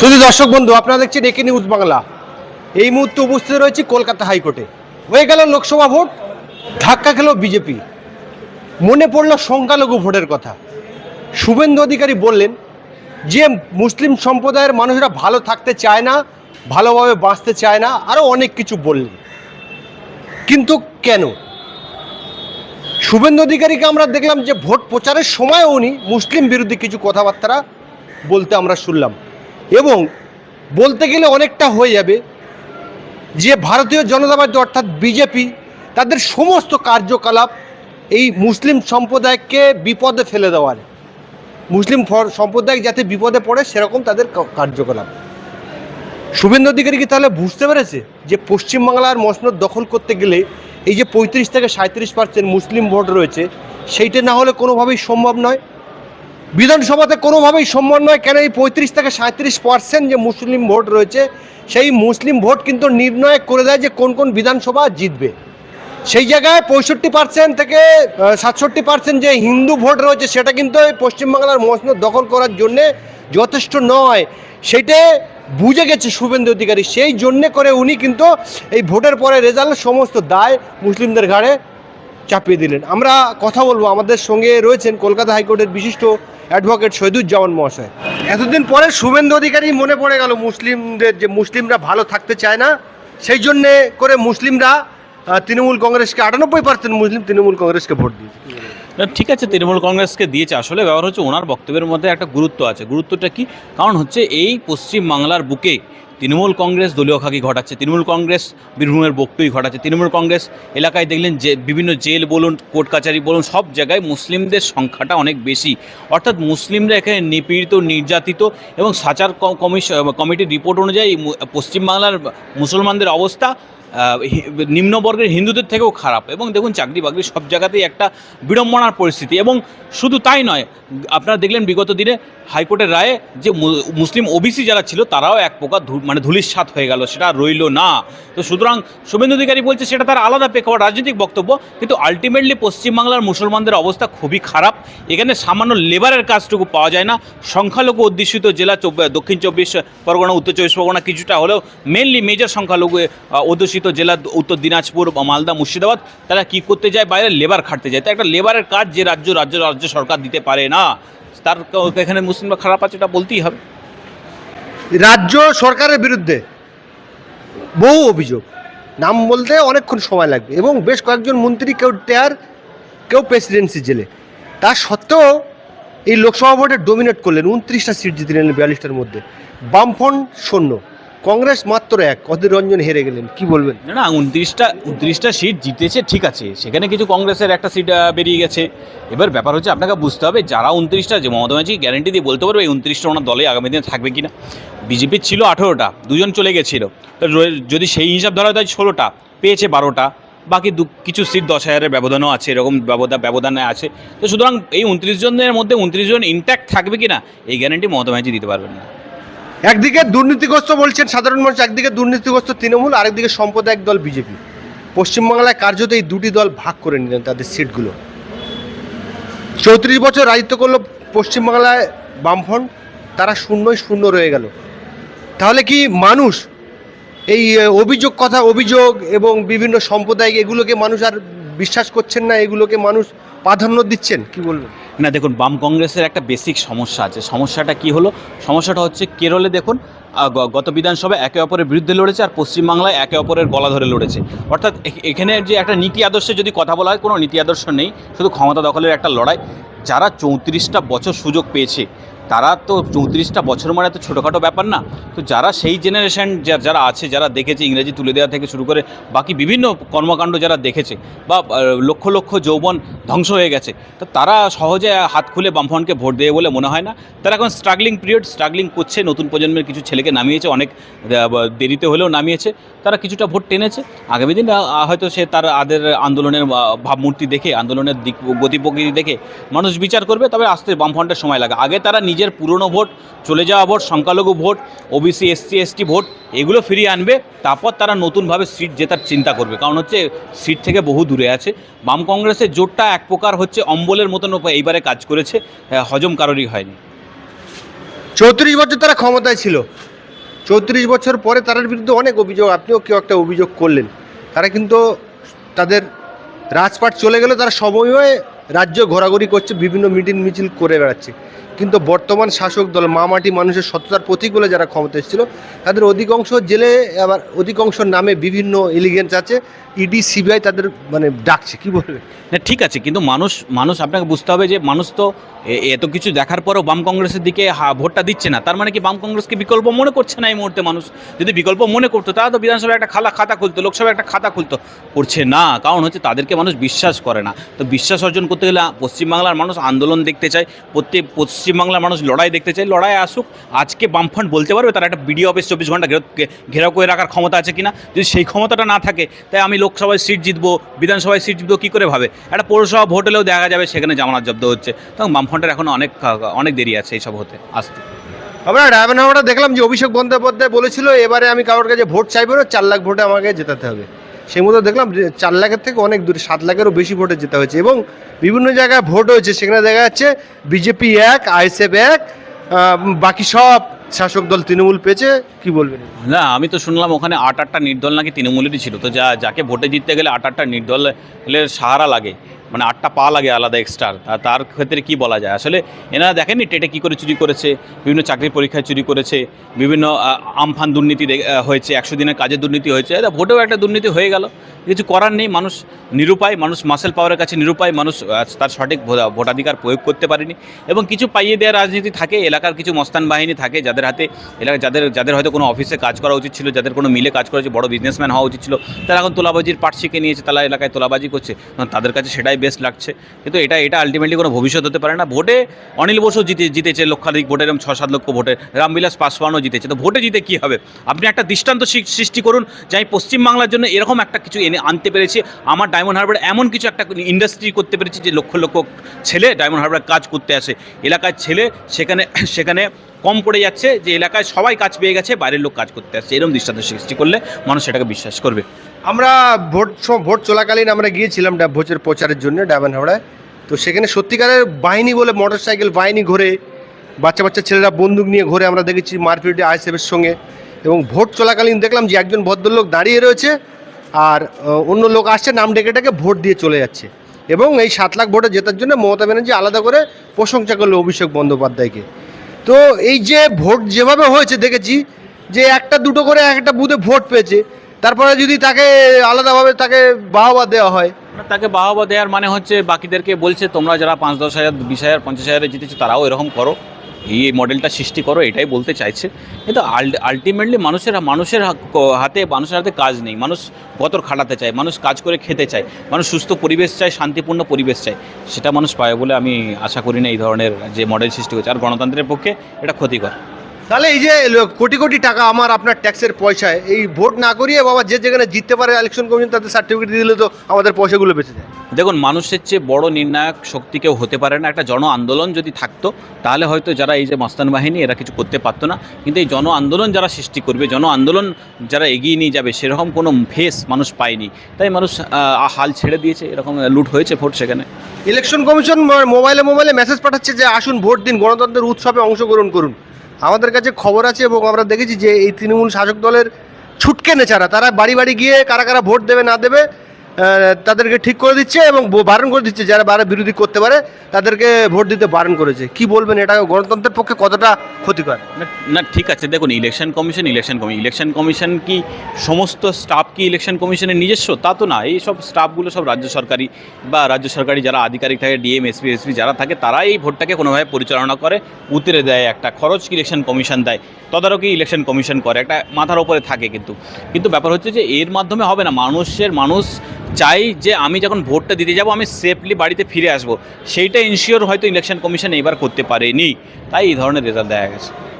শুধু দর্শক বন্ধু, আপনারা দেখছেন একে নিউজ বাংলা। এই মুহূর্তে উপস্থিত রয়েছে কলকাতা হাইকোর্টে। হয়ে গেল লোকসভা ভোট, ধাক্কা খেল বিজেপি। মনে পড়ল সংখ্যালঘু ভোটের কথা। শুভেন্দু অধিকারী বললেন, যে মুসলিম সম্প্রদায়ের মানুষরা ভালো থাকতে চায় না, ভালোভাবে বাঁচতে চায় না আরও অনেক কিছু বললেন। কিন্তু কেন? শুভেন্দু অধিকারীকে আমরা দেখলাম যে ভোট প্রচারের সময় উনি মুসলিম বিরোধী কিছু কথাবার্তা বলতে আমরা শুনলাম। এবং বলতে গেলে অনেকটা হয়ে যাবে যে ভারতীয় জনতা পার্টি অর্থাৎ বিজেপি তাদের সমস্ত কার্যকলাপ এই মুসলিম সম্প্রদায়কে বিপদে ফেলে দেওয়ার। মুসলিম সম্প্রদায় যাতে বিপদে পড়ে সেরকম তাদের কার্যকলাপ। শুভেন্দু অধিকারী কি তাহলে বুঝতে পেরেছে যে পশ্চিমবাংলার মসনদ দখল করতে গেলে এই যে পঁয়ত্রিশ থেকে সাঁত্রিশ পার্সেন্ট মুসলিম ভোট রয়েছে, সেইটা না হলে কোনোভাবেই সম্ভব নয়? বিধানসভাতে কোনোভাবেই সম্মান নয়। কেন এই পঁয়ত্রিশ থেকে সাঁত্রিশ পার্সেন্ট যে মুসলিম ভোট রয়েছে, সেই মুসলিম ভোট কিন্তু নির্ণয় করে দেয় যে কোন কোন বিধানসভা জিতবে। সেই জায়গায় পঁয়ষট্টি পার্সেন্ট থেকে সাতষট্টি পার্সেন্ট যে হিন্দু ভোট রয়েছে, সেটা কিন্তু এই পশ্চিমবাংলার মসনদ দখল করার জন্যে যথেষ্ট নয়। সেটা বুঝে গেছে শুভেন্দু অধিকারী। সেই জন্যে করে উনি কিন্তু এই ভোটের পরে রেজাল্ট সমস্ত দায় মুসলিমদের ঘাড়ে চাপিয়ে দিলেন। আমরা কথা বলব। আমাদের সঙ্গে রয়েছেন কলকাতা হাইকোর্টের বিশিষ্ট অ্যাডভোকেট শহীদুজ্জামান মহাশয়। এতদিন পরে শুভেন্দু অধিকারী মনে পড়ে গেল মুসলিমদের যে মুসলিমরা ভালো থাকতে চায় না, সেই জন্যে করে মুসলিমরা তৃণমূল কংগ্রেসকে আটানব্বই পার্সেন্ট মুসলিম তৃণমূল কংগ্রেসকে ভোট দিয়েছে। ঠিক আছে, তৃণমূল কংগ্রেসকে দিয়েছে। আসলে ব্যবহার হচ্ছে ওনার বক্তব্যের মধ্যে একটা গুরুত্ব আছে। গুরুত্বটা কি? কারণ হচ্ছে এই পশ্চিম বাংলার বুকে তৃণমূল কংগ্রেস দলীয় খাকি ঘটাচ্ছে। তৃণমূল কংগ্রেস বীরভূমের বক্তই ঘটাচ্ছে। তৃণমূল কংগ্রেস এলাকায় দেখলেন যে বিভিন্ন জেল বলুন, কোর্ট কাচারি বলুন, সব জায়গায় মুসলিমদের সংখ্যাটা অনেক বেশি। অর্থাৎ মুসলিমরা এখানে নিপীড়িত, নির্যাতিত এবং সাচার কমিশন কমিটির রিপোর্ট অনুযায়ী পশ্চিমবাংলার মুসলমানদের অবস্থা নিম্নবর্গের হিন্দুদের থেকেও খারাপ। এবং দেখুন চাকরি বাকরি সব জায়গাতেই একটা বিড়ম্বনার পরিস্থিতি। এবং শুধু তাই নয় আপনারা দেখলেন বিগত দিনে হাইকোর্টের রায়ে যে মুসলিম ওবিসি যারা ছিল তারাও এক প্রকার মানে ধুলিস্বাত হয়ে গেল সেটা রইল না। তো সুতরাং শুভেন্দু অধিকারী বলছে সেটা তার আলাদা প্রেক্ষাপট রাজনৈতিক বক্তব্য কিন্তু আলটিমেটলি পশ্চিমবাংলার মুসলমানদের অবস্থা খুবই খারাপ। এখানে সামান্য লেবারের কাজটুকু পাওয়া যায় না। সংখ্যালঘু অধ্যুষিত জেলা চব্বিশ দক্ষিণ চব্বিশ পরগনা উত্তর চব্বিশ পরগনা কিছুটা হলেও মেনলি মেজর সংখ্যালঘু আহ, অধ্যুষিত জেলা উত্তর দিনাজপুর মালদা মুর্শিদাবাদ, তারা কি করতে যায়? বাইরে লেবার খাটতে যায়। তাই একটা লেবারের কাজ যে রাজ্য রাজ্য রাজ্য সরকার দিতে পারে না। তার এখানে মুসলিমরা খারাপ আছে, এটা বলতেই হবে। রাজ্য সরকারের বিরুদ্ধে বহু অভিযোগ। নাম বলতে অনেকক্ষণ সময় লাগবে এবং বেশ কয়েকজন মন্ত্রী, কেউ টেয়ার কেউ প্রেসিডেন্সি জেলে। তা সত্ত্বেও এই লোকসভা ভোটে ডোমিনেট করলেন, উনত্রিশটা সিট জিতে নিলেন বিয়াল্লিশটার মধ্যে। বামফ্রন্ট শূন্য। কংগ্রেস মাত্র এক, অধীর রঞ্জন হেরে গেলেন, কি বলবেন? না না, উনত্রিশটা উনত্রিশটা সিট জিতেছে, ঠিক আছে, সেখানে কিছু কংগ্রেসের একটা সিট বেরিয়ে গেছে। এবার ব্যাপার হচ্ছে আপনাকে বুঝতে হবে, যারা উনত্রিশটা, যে মমতা ব্যানার্জি গ্যারেন্টি দিয়ে বলতে পারবে এই উনত্রিশটা ওনার দলে আগামী দিনে থাকবে কিনা। বিজেপির ছিল আঠেরোটা, দুজন চলে গেছিল। যদি সেই হিসাব ধরা হয় ষোলোটা, পেয়েছে বারোটা, বাকি দু, কিছু সিট দশ হাজারের ব্যবধানও আছে, এরকম ব্যবধান ব্যবধানে আছে। তো সুতরাং এই উনত্রিশ জনের মধ্যে উনত্রিশ জন ইন্ট্যাক্ট থাকবে কিনা, এই গ্যারেন্টি মমতা ব্যানার্জি দিতে পারবেন না। একদিকে দুর্নীতিগ্রস্ত বলছেন সাধারণ মানুষ, একদিকে দুর্নীতিগ্রস্ত তৃণমূল, আরেকদিকে সাম্প্রদায়িক দল বিজেপি। পশ্চিমবাংলায় কার্যত এই দুটি দল ভাগ করে নিলেন তাদের সিটগুলো। চৌত্রিশ বছর রাজত্ব করল পশ্চিমবাংলায় বামফ্রন্ট, তারা শূন্যই শূন্য রয়ে গেল। তাহলে কি মানুষ এই অভিযোগ কথা, অভিযোগ এবং বিভিন্ন সম্প্রদায়িক, এগুলোকে মানুষ আর বিশ্বাস করছেন না, এগুলোকে মানুষ প্রাধান্য দিচ্ছেন? কি বলবেন? না, দেখুন, বাম কংগ্রেসের একটা বেসিক সমস্যা আছে। সমস্যাটা কি হলো? সমস্যাটা হচ্ছে কেরলে দেখুন গত বিধানসভায় একে অপরের বিরুদ্ধে লড়েছে আর পশ্চিমবাংলায় একে অপরের গলা ধরে লড়েছে। অর্থাৎ এখানে যে একটা নীতি আদর্শে যদি কথা বলা হয়, কোনো নীতি আদর্শ নেই। শুধু ক্ষমতা দখলের একটা লড়াই। যারা চৌত্রিশটা বছর সুযোগ পেয়েছে তারা তো চৌত্রিশটা বছর মানে তো ছোটোখাটো ব্যাপার না। তো যারা সেই জেনারেশন যারা আছে, যারা দেখেছে ইংরেজি তুলে দেওয়া থেকে শুরু করে বাকি বিভিন্ন কর্মকাণ্ড যারা দেখেছে বা লক্ষ লক্ষ যৌবন ধ্বংস হয়ে গেছে, তো তারা সহজে হাত খুলে বামফ্রন্টকে ভোট দেবে বলে মনে হয় না। তারা এখন স্ট্রাগলিং পিরিয়ড স্ট্রাগলিং করছে, নতুন প্রজন্মের কিছু ছেলেকে নামিয়েছে, অনেক দেরিতে হলেও নামিয়েছে। তারা কিছুটা ভোট টেনেছে। আগামী দিন হয়তো সে তার আদের আন্দোলনের ভাবমূর্তি দেখে, আন্দোলনের দিক, গতিপ্রকৃতি দেখে মানুষ বিচার করবে, তবে আসতে বামফ্রন্টের সময় লাগে। আগে তারা নিজের পুরনো ভোট, চলে যাওয়া ভোট, সংখ্যালঘু ভোট ওবিসি এসসি এসটি ভোট, এগুলো ফিরিয়ে আনবে, তারপর তারা নতুনভাবে সিট জেতার চিন্তা করবে। কারণ হচ্ছে সিট থেকে বহু দূরে আছে। বাম কংগ্রেসের জোটটা এক প্রকার হচ্ছে অম্বলের মতন এইবারে কাজ করেছে হজম কারোরই হয়নি। চৌত্রিশ বছর তারা ক্ষমতায় ছিল। চৌত্রিশ বছর পরে তার বিরুদ্ধে অনেক অভিযোগ, আপনিও কেউ একটা অভিযোগ করলেন। তারা কিন্তু তাদের রাজপাট চলে গেলে তারা সময়ে রাজ্য ঘোরাঘুরি করছে, বিভিন্ন মিটিং মিছিল করে বেড়াচ্ছে। কিন্তু বর্তমান শাসক দল মামাটি মানুষের সততার প্রতীক বলে যারা ক্ষমতা এসেছিল, তাদের অধিকাংশ জেলে, আবার অধিকাংশ নামে বিভিন্ন এলিগেন্স আছে ইডি সিবিআই তাদের মানে ডাকছে, কি বলবে? না, ঠিক আছে, কিন্তু মানুষ মানুষ আপনাকে বুঝতে হবে যে মানুষ তো এত কিছু দেখার পরেও বাম কংগ্রেসের দিকে ভোটটা দিচ্ছে না। তার মানে কি বাম কংগ্রেসকে বিকল্প মনে করছে না এই মুহূর্তে মানুষ? যদি বিকল্প মনে করতো, তাহলে তো বিধানসভায় একটা খালা খাতা খুলতো, লোকসভায় একটা খাতা খুলতো। করছে না, কারণ হচ্ছে তাদেরকে মানুষ বিশ্বাস করে না। তো বিশ্বাস অর্জন করতে গেলে পশ্চিমবাংলার মানুষ আন্দোলন দেখতে চায়, প্রত্যেক পশ্চিমবাংলার মানুষ লড়াই দেখতে চায়, লড়াই আসুক, আজকে বামফ্রন্ট বলতে পারবে তারা একটা বিডিও অফিস চব্বিশ ঘণ্টা ঘেরাও ঘেরাও করে রাখার ক্ষমতা আছে কিনা। যদি সেই ক্ষমতাটা না থাকে, তাই আমি লোকসভায় সিট জিতবো, বিধানসভায় সিট জিতবো, কী করে ভাবে? একটা পৌরসভা ভোট হলেও দেখা যাবে সেখানে জামানত জব্দ হচ্ছে। তখন বামফ্রন্টের এখন অনেক অনেক দেরি আছে এইসব হতে, আসতে। আমরা ডায়মন্ড হাওড়া দেখলাম যে অভিষেক বন্দ্যোপাধ্যায় বলেছিল, এবারে আমি কারোর কাছে ভোট চাইব না, চার লাখ ভোটে আমাকে জেতাতে হবে। সেই মতো দেখলাম চার লাখের থেকে অনেক দূরে, সাত লাখেরও বেশি ভোটে যেতে হয়েছে এবং বিভিন্ন জায়গায় ভোট হয়েছে। সেখানে দেখা যাচ্ছে বিজেপি এক, আইএসএফ এক বাকি সব শাসক দল তৃণমূল পেয়েছে, কি বলবেন? না, আমি তো শুনলাম ওখানে আট আটটা নির্দল নাকি তৃণমূলেরই ছিল, তো যা, যাকে ভোটে জিততে গেলে আট আটটা নির্দলের সাহারা লাগে মানে আটটা পা লাগে আলাদা এক্সট্রা তার ক্ষেত্রে কি বলা যায়? আসলে এনারা দেখেননি টেটে কী করে চুরি করেছে, বিভিন্ন চাকরির পরীক্ষায় চুরি করেছে, বিভিন্ন আমফান দুর্নীতি হয়েছে, একশো দিনের কাজের দুর্নীতি হয়েছে ভোটেও একটা দুর্নীতি হয়ে গেল। কিছু করার নেই, মানুষ নিরুপায়, মানুষ মাসেল পাওয়ারের কাছে নিরুপায়, মানুষ তার সঠিক ভোটা- ভোটাধিকার প্রয়োগ করতে পারেনি এবং কিছু পাইয়ে দেওয়ার রাজনীতি থাকে, এলাকার কিছু মস্তান বাহিনী থাকে, যাদের হাতে, এলাকা, যাদের যাদের হয়তো কোনো অফিসে কাজ করা উচিত ছিল, যাদের কোনো মিলে কাজ করা উচিত বড় বিজনেসম্যান হওয়া উচিত ছিল, তারা এখন তোলাবাজির পাট শিখে নিয়েছে, তারা এলাকায় তোলাবাজি করছে তাদের কাছে সেটাই বেস্ট লাগছে। কিন্তু এটা এটা আলটিমেটলি কোনো ভবিষ্যৎ হতে পারে না। ভোটে অনিল বসু জিতে, জিতেছে লক্ষাধিক ভোটে এরকম ছ সাত লক্ষ ভোটে, রামবিলাস পাসওয়ানও জিতেছে। তো ভোটে জিতে কী হবে? আপনি একটা দৃষ্টান্ত সৃষ্টি করুন যে আমি পশ্চিমবাংলার জন্য এরকম একটা কিছু এনে আনতে পেরেছি। আমার ডায়মন্ড হারবার এমন কিছু একটা ইন্ডাস্ট্রি করতে পেরেছি যে লক্ষ লক্ষ ছেলে ডায়মন্ড হারবার কাজ করতে আসে। এলাকার ছেলে সেখানে সেখানে কম পড়ে যাচ্ছে, যে এলাকায় সবাই কাজ পেয়ে গেছে, বাইরের লোক কাজ করতে আসছে। এরকম দৃষ্টান্ত সৃষ্টি করলে মানুষ সেটাকে বিশ্বাস করবে। আমরা ভোট ভোট চলাকালীন আমরা গিয়েছিলাম ভোটের প্রচারের জন্য ডায়মন্ড হাওড়ায় তো সেখানে সত্যিকারের বাহিনী বলে মোটর সাইকেল বাহিনী ঘোরে। বাচ্চা বাচ্চা ছেলেরা বন্দুক নিয়ে ঘোরে, আমরা দেখেছি মারপিটে আইএসএফের সঙ্গে। এবং ভোট চলাকালীন দেখলাম যে একজন ভদ্রলোক দাঁড়িয়ে রয়েছে আর অন্য লোক আসছে, নাম ডেকে ডেকে ভোট দিয়ে চলে যাচ্ছে। এবং এই সাত লাখ ভোটে জেতার জন্য মমতা ব্যানার্জি আলাদা করে প্রশংসা করল অভিষেক বন্দ্যোপাধ্যায়কে। তো এই যে ভোট যেভাবে হয়েছে, দেখেছি যে একটা দুটো করে এক একটা বুথে ভোট পেয়েছে, তারপরে যদি তাকে আলাদাভাবে তাকে বাহবা দেওয়া হয়। তাকে বাহবা দেওয়ার মানে হচ্ছে বাকিদেরকে বলছে, তোমরা যারা পাঁচ দশ হাজার, বিশ হাজার, পঞ্চাশ হাজারে জিতেছো, তারাও এরকম করো। এই মডেলটা সৃষ্টি করো, এটাই বলতে চাইছে। কিন্তু আলটিমেটলি মানুষের মানুষের হাত- মানুষের হাতে কাজ নেই। মানুষ গতর খাটাতে চায়, মানুষ কাজ করে খেতে চায়। মানুষ সুস্থ পরিবেশ চায়, শান্তিপূর্ণ পরিবেশ চায়। সেটা মানুষ পায় বলে আমি আশা করি না এই ধরনের যে মডেল সৃষ্টি হচ্ছে আর গণতন্ত্রের পক্ষে এটা ক্ষতিকর। তাহলে এই যে কোটি কোটি টাকা আমার আপনার ট্যাক্সের পয়সায় এই ভোট না করিয়ে বাবা যে যেখানে জিততে পারে ইলেকশন কমিশন তাদের সার্টিফিকেট দিয়ে দিলে তো আমাদের পয়সাগুলো বেঁচে যায়। দেখুন মানুষের চেয়ে বড় নির্ণায়ক শক্তি কেউ হতে পারে না। একটা জন আন্দোলন যদি থাকতো তাহলে হয়তো যারা এই যে মস্তান বাহিনী এরা কিছু করতে পারতো না। কিন্তু এই জন আন্দোলন যারা সৃষ্টি করবে জন আন্দোলন যারা এগিয়ে নিয়ে যাবে সেরকম কোনো ফেস মানুষ পায়নি। তাই মানুষ হাল ছেড়ে দিয়েছে এরকম লুট হয়েছে ভোট সেখানে। ইলেকশন কমিশন মোবাইলে মোবাইলে মেসেজ পাঠাচ্ছে যে আসুন ভোট দিন গণতন্ত্রের উৎসবে অংশগ্রহণ করুন। আমাদের কাছে খবর আছে এবং আমরা দেখেছি যে এই তৃণমূল শাসক দলের ছুটকে নেচারা, তারা বাড়ি বাড়ি গিয়ে কারা কারা ভোট দেবে না দেবে তাদেরকে ঠিক করে দিচ্ছে এবং বারণ করে দিচ্ছে। যারা বারে বিরোধী করতে পারে, তাদেরকে ভোট দিতে বারণ করেছে। কি বলবেন এটা? গণতন্ত্রের পক্ষে কতটা ক্ষতিকর? না ঠিক আছে। দেখুন election commission election commission election commission কি সমস্ত স্টাফ কি ইলেকশন কমিশনের নিজস্ব? তা তো না। এই সব স্টাফগুলো সব রাজ্য সরকারি বা রাজ্য সরকারি যারা আধিকারিক থাকে ডিএম এসপি এসপি যারা থাকে, তারাই এই ভোটটাকে কোনোভাবে পরিচালনা করে, উতরে দেয় একটা খরচ কি ইলেকশন কমিশন দেয়। তদারকি ইলেকশন কমিশন করে। একটা মাথার ওপরে থাকে কিন্তু। কিন্তু ব্যাপার হচ্ছে যে, এর মাধ্যমে হবে না। মানুষের, মানুষ চাই যে আমি যখন ভোটটা দিতে যাব, আমি সেফলি বাড়িতে ফিরে আসব। সেইটা ইনশিওর হয়তো ইলেকশন কমিশন এইবার করতে পারেনি। তাই এই ধরনের রেজাল্ট দেখা গেছে।